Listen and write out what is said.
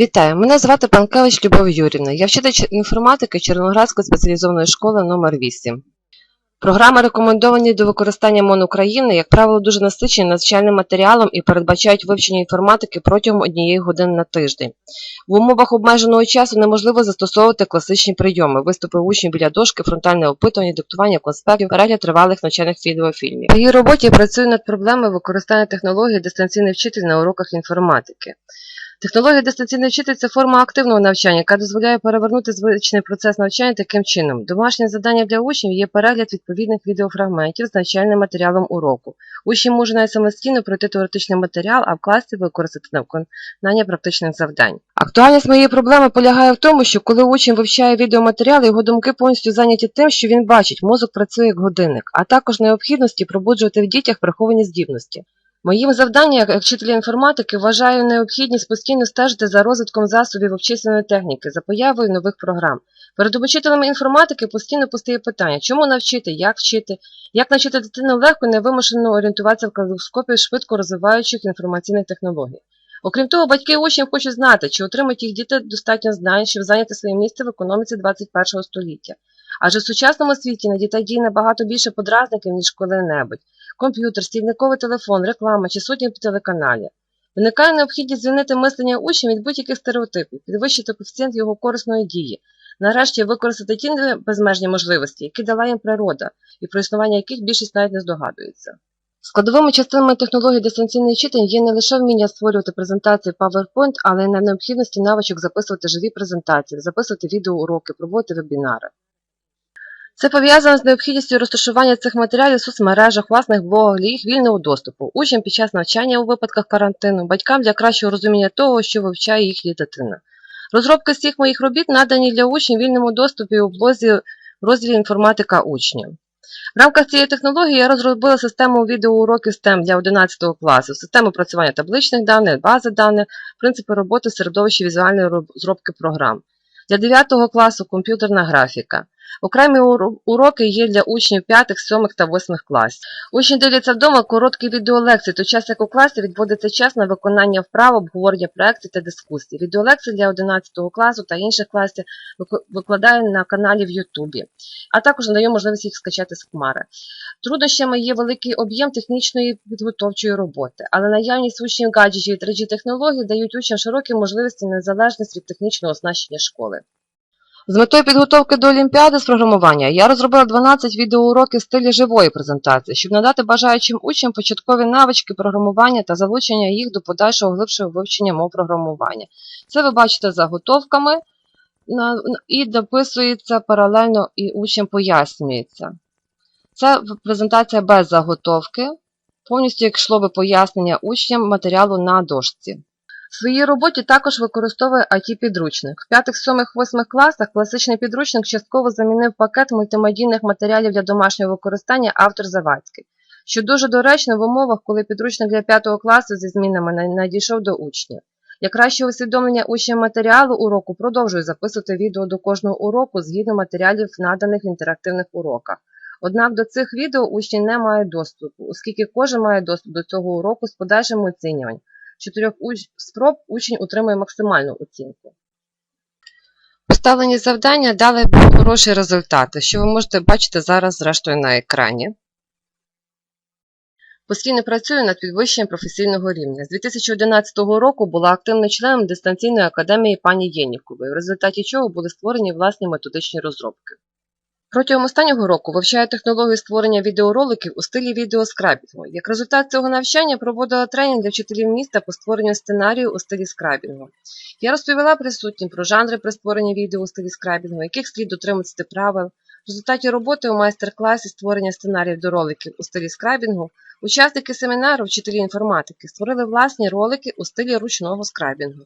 Вітаю, мене звати Панкевич Любов Юрівна. Я вчитель інформатики Червоноградської спеціалізованої школи номер 8 Програми рекомендовані до використання МОН України, як правило, дуже насичені навчальним матеріалом і передбачають вивчення інформатики протягом однієї години на тиждень. В умовах обмеженого часу неможливо застосовувати класичні прийоми, виступи учнів біля дошки, фронтальне опитування, диктування конспектів, перегляд тривалих навчальних відеофільмів. В її роботі я працюю над проблемою використання технологій дистанційний вчитель на уроках інформатики. Технологія дистанційний вчитель це форма активного навчання, яка дозволяє перевернути звичний процес навчання таким чином. Домашнє завдання для учнів є перегляд відповідних відеофрагментів з навчальним матеріалом уроку. Учні можуть навіть самостійно пройти теоретичний матеріал, а в класі використати на виконання практичних завдань. Актуальність моєї проблеми полягає в тому, що коли учень вивчає відеоматеріал, його думки повністю зайняті тим, що він бачить, мозок працює як годинник, а також необхідності пробуджувати в дітях приховані здібності. Моїм завданням як вчителя інформатики вважаю необхідність постійно стежити за розвитком засобів обчисленої техніки, за появою нових програм. Перед обучителями інформатики постійно постає питання, чому навчити, як вчити, як навчити дитину легко і невимушено орієнтуватися в калейдоскопі швидко розвиваючих інформаційних технологій. Окрім того, батьки учнів хочуть знати, чи отримають їх діти достатньо знань, щоб зайняти своє місце в економіці 21 століття. Адже в сучасному світі на дітей діє набагато більше подразників, ніж коли-небудь комп'ютер, стільниковий телефон, реклама чи сотні телеканалів. Виникає необхідність звільнити мислення учнів від будь-яких стереотипів, підвищити коефіцієнт його корисної дії, нарешті використати ті безмежні можливості, які дала їм природа, і про існування яких більшість навіть не здогадується. Складовими частинами технології дистанційної читання є не лише вміння створювати презентації PowerPoint, але й на необхідності навичок записувати живі презентації, записувати відеоуроки, проводити вебінари. Це пов'язано з необхідністю розташування цих матеріалів в соцмережах, власних блогах для їх вільного доступу, учням під час навчання у випадках карантину, батькам для кращого розуміння того, що вивчає їхня дитина. Розробки з цих моїх робіт надані для учнів в вільному доступі у блозі розділі інформатика учнів. В рамках цієї технології я розробила систему відеоуроків STEM для 11 класу, систему працювання табличних даних, бази даних, принципи роботи середовища візуальної розробки програм. Для 9 класу комп'ютерна графіка. Окремі уроки є для учнів 5, 7 та 8 класів. Учні дивляться вдома короткі відеолекції, то час як у класі відводиться час на виконання вправ, обговорення проєктів та дискусій. Відеолекції для 11 класу та інших класів викладаю на каналі в Ютубі, а також надаю можливість їх скачати з хмари. Труднощами є великий об'єм технічної підготовчої роботи, але наявність учнів гаджетів і 3G технологій дають учням широкі можливості незалежності від технічного оснащення школи. З метою підготовки до Олімпіади з програмування я розробила 12 відеоуроків в стилі живої презентації, щоб надати бажаючим учням початкові навички програмування та залучення їх до подальшого глибшого вивчення мов програмування. Це ви бачите заготовками і дописується паралельно і учням пояснюється. Це презентація без заготовки, повністю як йшло би пояснення учням матеріалу на дошці. В своїй роботі також використовує IT-підручник. В 5, 7, 8 класах класичний підручник частково замінив пакет мультимедійних матеріалів для домашнього використання автор Завадський, що дуже доречно в умовах, коли підручник для 5 класу зі змінами надійшов до учнів. Для кращого усвідомлення учням матеріалу уроку продовжую записувати відео до кожного уроку згідно матеріалів, наданих в інтерактивних уроках. Однак до цих відео учні не мають доступу, оскільки кожен має доступ до цього уроку з подальшим оцінюванням чотирьох спроб учень отримує максимальну оцінку. Поставлені завдання дали хороші результати, що ви можете бачити зараз, зрештою, на екрані. Постійно працюю над підвищенням професійного рівня. З 2011 року була активним членом дистанційної академії пані Єнікової, в результаті чого були створені власні методичні розробки. Протягом останнього року вивчаю технологію створення відеороликів у стилі відеоскрабінгу. Як результат цього навчання проводила тренінг для вчителів міста по створенню сценарію у стилі скрабінгу. Я розповіла присутнім про жанри при створенні відео у стилі скрабінгу, яких слід дотримуватися правил. В результаті роботи у майстер-класі створення сценаріїв до роликів у стилі скрабінгу учасники семінару вчителі інформатики створили власні ролики у стилі ручного скрабінгу.